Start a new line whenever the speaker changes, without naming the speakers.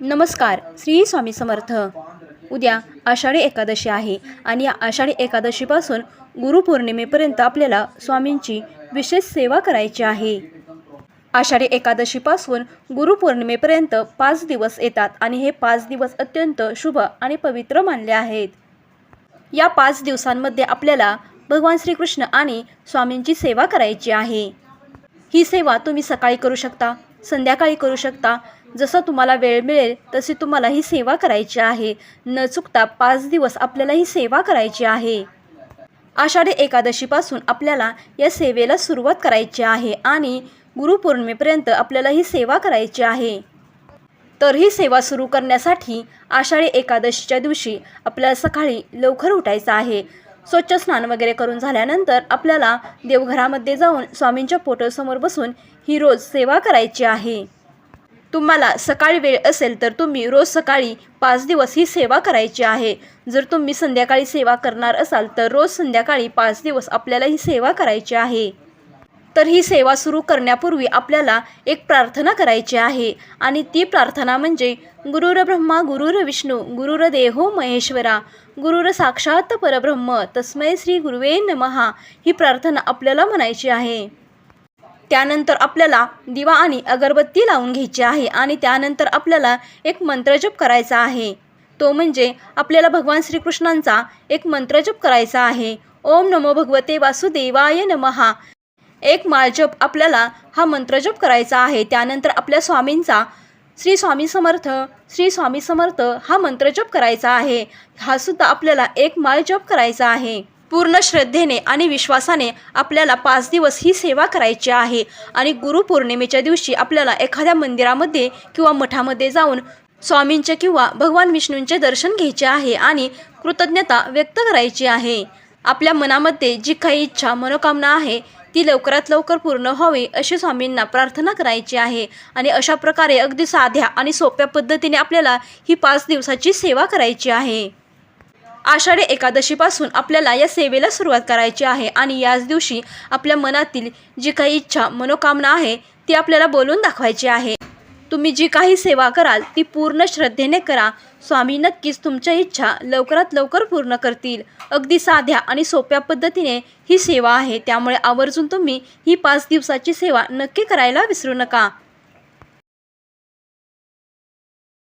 नमस्कार श्री स्वामी समर्थ. उद्या आषाढी एकादशी आहे आणि या आषाढी एकादशीपासून गुरुपौर्णिमेपर्यंत आपल्याला स्वामींची विशेष सेवा करायची आहे. आषाढी एकादशीपासून गुरुपौर्णिमेपर्यंत पाच दिवस येतात आणि हे पाच दिवस अत्यंत शुभ आणि पवित्र मानले आहेत. या पाच दिवसांमध्ये आपल्याला भगवान श्रीकृष्ण आणि स्वामींची सेवा करायची आहे. ही सेवा तुम्ही सकाळी करू शकता संध्याकाळी करू शकता जसं तुम्हाला वेळ मिळेल तशी तुम्हाला ही सेवा करायची आहे. न चुकता पाच दिवस आपल्याला ही सेवा करायची आहे. आषाढी एकादशीपासून आपल्याला या सेवेला सुरुवात करायची आहे आणि गुरुपौर्णिमेपर्यंत आपल्याला ही सेवा करायची आहे. तर ही सेवा सुरू करण्यासाठी आषाढी एकादशीच्या दिवशी आपल्याला सकाळी लवकर उठायचं आहे. स्वच्छ स्नान वगैरे करून झाल्यानंतर आपल्याला देवघरामध्ये जाऊन स्वामींच्या फोटोसमोर बसून ही रोज सेवा करायची आहे. तुम्हाला सकाळी वेळ असेल तर तुम्ही रोज सकाळी पाच दिवस ही सेवा करायची आहे. जर तुम्ही संध्याकाळी सेवा करणार असाल तर रोज संध्याकाळी पाच दिवस आपल्याला ही सेवा करायची आहे. तर ही सेवा सुरू करण्यापूर्वी आपल्याला एक प्रार्थना करायची आहे आणि ती प्रार्थना म्हणजे गुरुर ब्रह्मा गुरुर विष्णू गुरुर देहो महेश्वरा गुरुर साक्षात परब्रह्म तस्मै श्री गुरुवे नमहा ही प्रार्थना आपल्याला म्हणायची आहे. त्यानंतर आपल्याला दिवा आणि अगरबत्ती लावून घ्यायची आहे आणि त्यानंतर आपल्याला एक मंत्रजप करायचा आहे. तो म्हणजे आपल्याला भगवान श्रीकृष्णांचा एक मंत्रजप करायचा आहे. ओम नमो भगवते वासुदेवाय नमहा. एक माळजप आपल्याला हा मंत्रजप करायचा आहे. त्यानंतर आपल्या स्वामींचा श्री स्वामी समर्थ श्री स्वामी समर्थ हा मंत्रजप करायचा आहे. हा सुद्धा आपल्याला एक माळजप करायचा आहे. पूर्ण श्रद्धेने आणि विश्वासाने आपल्याला पाच दिवस ही सेवा करायची आहे. आणि गुरुपौर्णिमेच्या दिवशी आपल्याला एखाद्या मंदिरामध्ये किंवा मठामध्ये जाऊन स्वामींचे किंवा भगवान विष्णूंचे दर्शन घ्यायचे आहे आणि कृतज्ञता व्यक्त करायची आहे. आपल्या मनामध्ये जी काही इच्छा मनोकामना आहे ती लवकरात लवकर पूर्ण व्हावी अशी स्वामींना प्रार्थना करायची आहे. आणि अशा प्रकारे अगदी साध्या आणि सोप्या पद्धतीने आपल्याला ही पाच दिवसाची सेवा करायची आहे. आषाढी एकादशीपासून आपल्याला या सेवेला सुरुवात करायची आहे. आणि याच दिवशी आपल्या मनातील जी काही इच्छा मनोकामना आहे ती आपल्याला बोलून दाखवायची आहे. तुम्ही जी काही सेवा कराल ती पूर्ण श्रद्धेने करा. स्वामी नक्कीच तुमच्या इच्छा लवकरात लवकर पूर्ण करतील. अगदी साध्या आणि सोप्या पद्धतीने ही सेवा आहे. त्यामुळे आवर्जून तुम्ही ही पाच दिवसाची सेवा नक्की करायला विसरू नका.